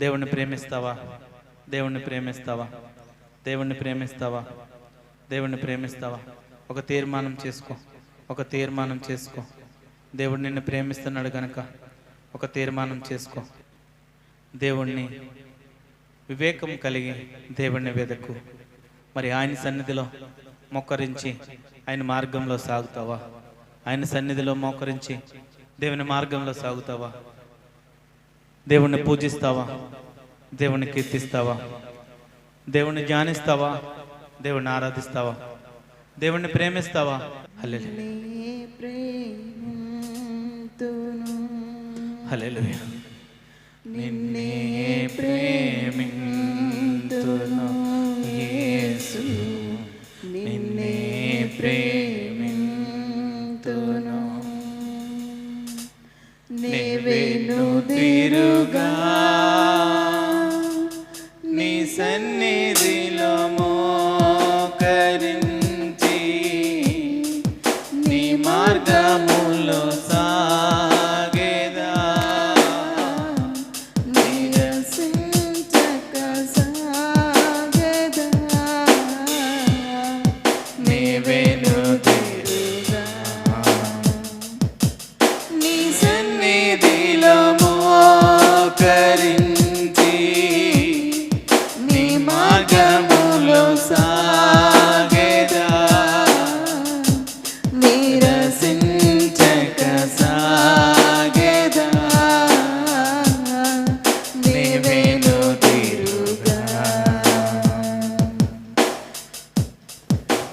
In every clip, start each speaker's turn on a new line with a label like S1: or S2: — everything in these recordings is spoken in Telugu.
S1: దేవుణ్ణి ప్రేమిస్తావా? దేవుణ్ణి ప్రేమిస్తావా? దేవుణ్ణి ప్రేమిస్తావా? దేవుణ్ణి ప్రేమిస్తావా? ఒక తీర్మానం చేసుకో. ఒక తీర్మానం చేసుకో. దేవుడు నిన్ను ప్రేమిస్తున్నాడు కనుక ఒక తీర్మానం చేసుకో. దేవుణ్ణి వివేకం కలిగి దేవుణ్ణి వెదకు. మరి ఆయన సన్నిధిలో మొక్కరించి ఆయన మార్గంలో సాగుతావా? ఆయన సన్నిధిలో మోకరించి దేవుని మార్గంలో సాగుతావా? దేవుణ్ణి పూజిస్తావా? దేవుణ్ణి కీర్తిస్తావా? దేవుణ్ణి ధ్యానిస్తావా? దేవుణ్ణి ఆరాధిస్తావా? దేవుణ్ణి ప్రేమిస్తావా? హల్లెలూయా. నిన్నే ప్రేమింతును యేసు. నిన్నే ప్రేమింతును
S2: నేవేను తిరుగా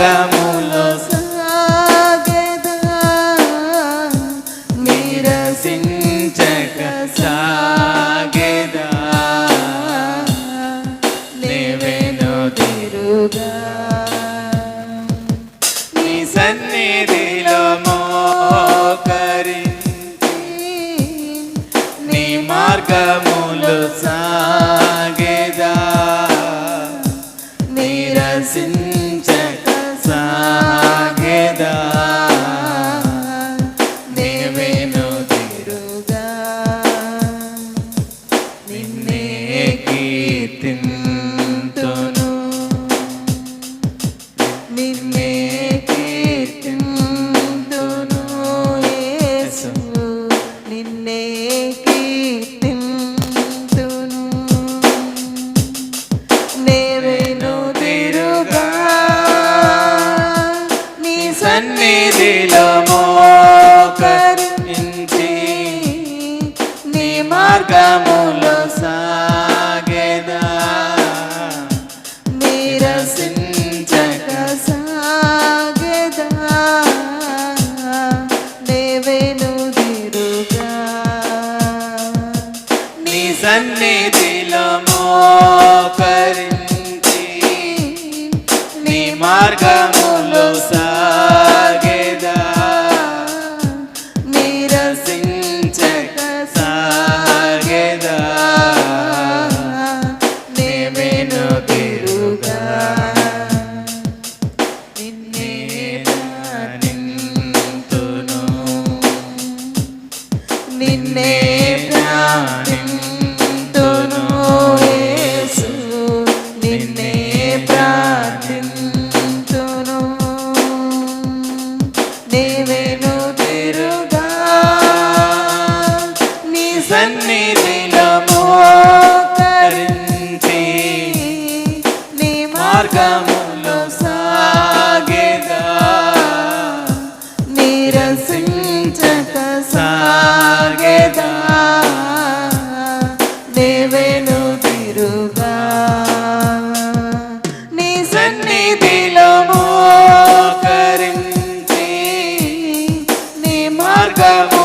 S1: మార్గములో సన్నిధిలో మోకరించి నీ మార్గములో సాగేదా. నిరసించక సాగెదా. నేవేను తిరుగా నీ సన్నిధిలో మోకరించి నీ మార్గములో మార్గములో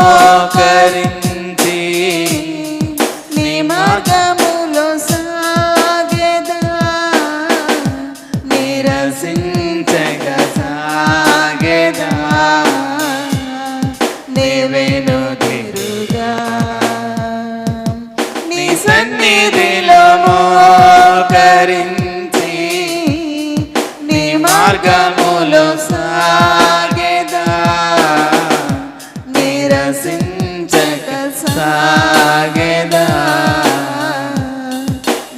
S1: మోకరించి నీ మార్గములో సాగెదా?
S2: నిరసించక సాగెదా? నీవేను తిరుగా?
S1: నీ సన్నిధిలో మోకరించి నీ మార్గములో సాగేదా?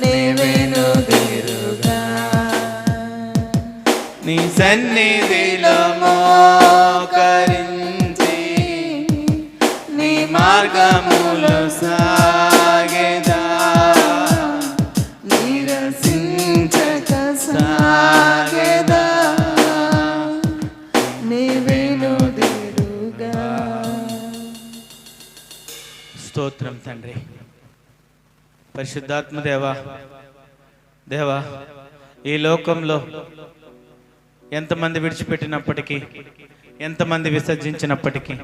S1: నీవేను తిరుగా?
S2: నీ
S1: సన్నిధిలో
S2: పరిశుద్ధాత్మ దేవా దేవా ఈ లోకంలో ఎంతమంది విడిచిపెట్టినప్పటికీ ఎంతమంది విసర్జించినప్పటికీ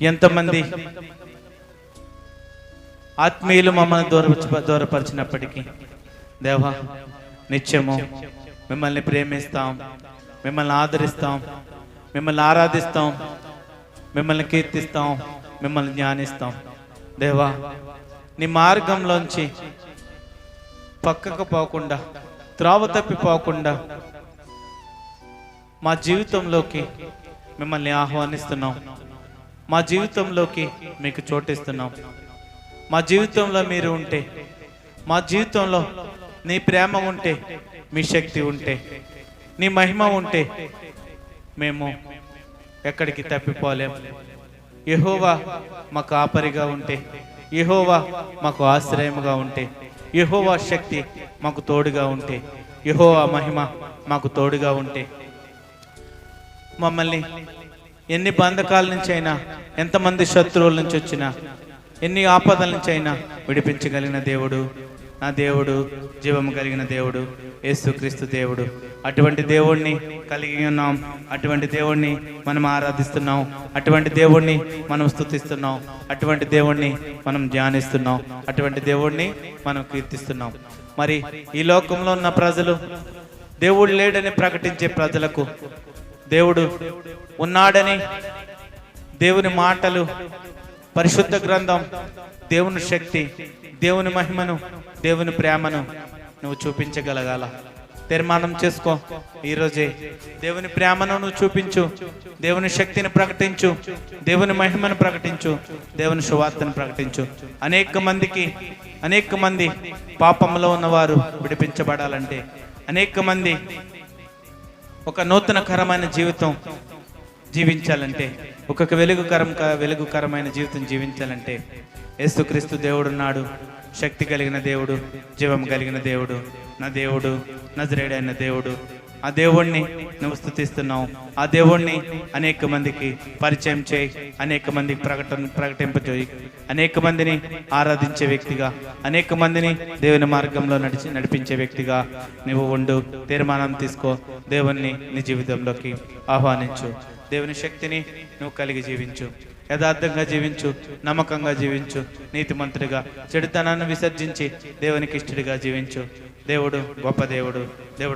S2: ఎంతమంది ఆత్మీయులు మమ్మల్ని దూర దూరపరిచినప్పటికీ దేవా నిత్యము మిమ్మల్ని ప్రేమిస్తాం మిమ్మల్ని ఆదరిస్తాం మిమ్మల్ని ఆరాధిస్తాం మిమ్మల్ని కీర్తిస్తాం మిమ్మల్ని ధ్యానిస్తాం దేవా నీ మార్గంలోంచి పక్కకు పోకుండా త్రావ తప్పిపోకుండా మా జీవితంలోకి మిమ్మల్ని ఆహ్వానిస్తున్నాం. మా జీవితంలోకి మీకు చోటిస్తున్నాం. మా జీవితంలో మీరు ఉంటే మా జీవితంలో నీ ప్రేమ ఉంటే మీ శక్తి ఉంటే నీ మహిమ ఉంటే మేము ఎక్కడికి తప్పిపోలేం. ఎహోవా మా కాపరిగా ఉంటే యహోవా మాకు ఆశ్రయముగా ఉంటే యహోవా శక్తి మాకు తోడుగా ఉంటే యహోవా మహిమ మాకు తోడుగా ఉంటే. మమ్మల్ని ఎన్ని బంధకాల నుంచి అయినా ఎంతమంది శత్రువుల నుంచి వచ్చినా ఎన్ని ఆపదల నుంచి అయినా విడిపించగలిగిన దేవుడు నా దేవుడు జీవము కలిగిన దేవుడు. యేసుక్రీస్తు దేవుడు. అటువంటి దేవుణ్ణి కలిగి ఉన్నాం. అటువంటి దేవుణ్ణి మనం ఆరాధిస్తున్నాం. అటువంటి దేవుణ్ణి మనం స్తుతిస్తున్నాం. అటువంటి దేవుణ్ణి మనం ధ్యానిస్తున్నాం. అటువంటి దేవుణ్ణి మనం కీర్తిస్తున్నాం. మరి ఈ లోకంలో ఉన్న ప్రజలు దేవుడు లేడని ప్రకటించే ప్రజలకు దేవుడు ఉన్నాడని దేవుని మాటలు పరిశుద్ధ గ్రంథం దేవుని శక్తి దేవుని మహిమను దేవుని ప్రేమను నువ్వు చూపించగలగాల. తీర్మానం చేసుకో. ఈరోజే దేవుని ప్రేమను నువ్వు చూపించు. దేవుని శక్తిని ప్రకటించు. దేవుని మహిమను ప్రకటించు. దేవుని సువార్తను ప్రకటించు. అనేక మందికి అనేక మంది పాపంలో ఉన్నవారు విడిపించబడాలంటే అనేక మంది ఒక నూతనకరమైన జీవితం జీవించాలంటే ఒక వెలుగుకరం వెలుగుకరమైన జీవితం జీవించాలంటే యేసుక్రీస్తు దేవుడున్నాడు శక్తి కలిగిన దేవుడు జీవం కలిగిన దేవుడు నా దేవుడు నజరేడైన దేవుడు. ఆ దేవుణ్ణి నువ్వు స్థుతిస్తున్నావు. ఆ దేవుణ్ణి అనేక మందికి పరిచయం చేయి అనేక మందికి ప్రకటన ప్రకటింపజేయి. అనేక మందిని ఆరాధించే వ్యక్తిగా అనేక మందిని దేవుని మార్గంలో నడిచి నడిపించే వ్యక్తిగా నువ్వు ఉండు. తీర్మానం తీసుకో. దేవుణ్ణి నీ జీవితంలోకి ఆహ్వానించు. దేవుని శక్తిని నువ్వు కలిగి జీవించు. యథార్థంగా జీవించు నమ్మకంగా జీవించు నీతిమంతుడిగా చెడుతనాన్ని విసర్జించి దేవునికి ఇష్టడిగా జీవించు. దేవుడు గొప్ప దేవుడు. దేవుడు